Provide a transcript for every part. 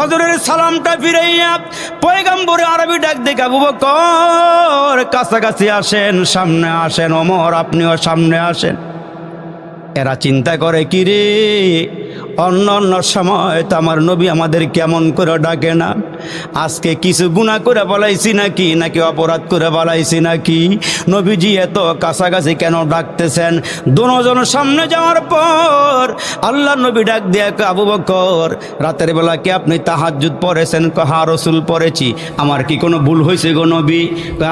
ফজরের সালামটা ফিরাইয়া পয়গাম্বরে আরবি ডাক দেখে আবু বকর কাছাকাছি আসেন, সামনে আসেন, ওমর আপনিও সামনে আসেন। এরা চিন্তা করে, কি রে? অন্য অন্য সময় তো আমার নবী আমাদের কেমন করে ডাকে না? আজকে কিছু গুণা করে বলাইছি নাকি? নাকি অপরাধ করে বলাইছি নাকি? নবীজি এত কাছাকাছি কেন ডাকতেছেন? দুজনের সামনে যাওয়ার পর আল্লাহ নবী ডাক দিয়ে আবু বকর, রাতের বেলা কি আপনি তাহাজ্জুদ পড়েছেন? কহা রসুল পড়েছি। আমার কি কোনো ভুল হয়েছে গো নবী?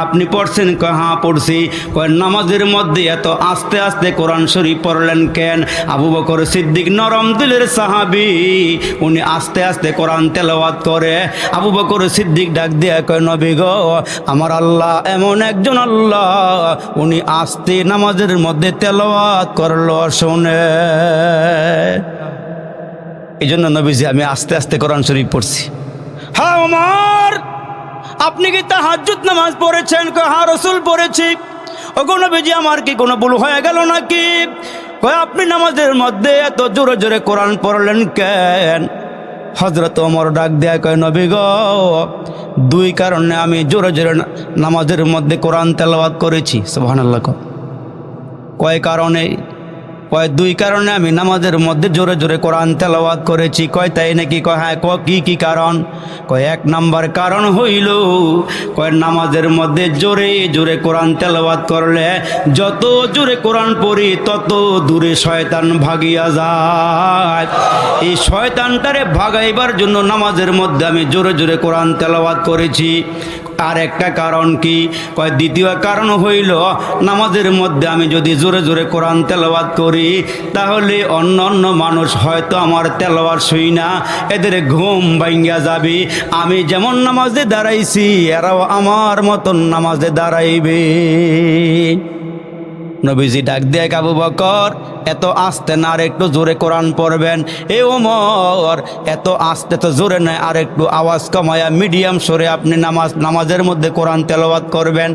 আপনি পড়ছেন? কয় হ্যাঁ পড়ছি। কয়, নামাজের মধ্যে এত আস্তে আস্তে কোরআন শরীফ পড়লেন কেন? আবু বকর সিদ্দিক নরম দিলের সাহাবি, উনি আস্তে আস্তে কোরআন তেলাওয়াত করে। আবু বকর সিদ্দিক ডাক দিয়ে কয়, নবী গো, আমার আল্লাহ এমন একজন আল্লাহ, উনি আস্তে নামাজের মধ্যে তেলাওয়াত করল শোনে এই জন্য নবীজি, আমি আস্তে আস্তে কোরআন শরীফ পড়ছি। হ্যাঁ ওমর, আপনি কি তাহাজ্জুদ নামাজ পড়েছেন? হ্যাঁ রসুল পড়েছি। ওগো নবীজি, আমার কি কোনো ভুল হয়ে গেল নাকি? আপনি নামাজের মধ্যে এত জোরে জোরে কোরআন পড়লেন কেন? হজরত ওমর ডাক দেয়া, কয়, নবী গো, দুই কারণে আমি জোরে জোরে নামাজের মধ্যে কোরআন তেলাওয়াত করেছি। সুবহানাল্লাহ কয়। কয় কারণে? কয়, দুই কারণে আমি নামাজের মধ্যে জোরে জোরে কোরআন তেলাওয়াত করেছি। কয়, তাই নাকি? কয় হ্যাঁ ক কী, কি কারণ? কয়, এক নাম্বার কারণ হইল, কয়, নামাজের মধ্যে জোরে জোরে কোরআন তেলাওয়াত করলে যত জোরে কোরআন পড়ি, তত দূরে শয়তান ভাগিয়া যায়। এই শয়তানটারে ভাগাইবার জন্য নামাজের মধ্যে আমি জোরে জোরে কোরআন তেলাওয়াত করেছি। আর একটা কারণ কি? কয়, দ্বিতীয় কারণ হইল, নামাজের মধ্যে আমি যদি জোরে জোরে কোরআন তেলাওয়াত করি তাহলে অন্য অন্য মানুষ হয়তো আমার তেলাওয়াত শুই না, এদের ঘুম ভাঙ্গা যাবে। আমি যেমন নামাজে দাঁড়াইছি, এরাও আমার মতন নামাজে দাঁড়াইবে। নবীজি ডাক দিয়ে আবু বকর, এত আস্তে না আর একটু জোরে কোরআন পড়বেন। এ ওমর, এত আস্তে তো জোরে নয়, আর একটু আওয়াজ কমায়া মিডিয়াম সরে আপনি নামাজ, নামাজের মধ্যে কোরআন তেলাওয়াত করবেন।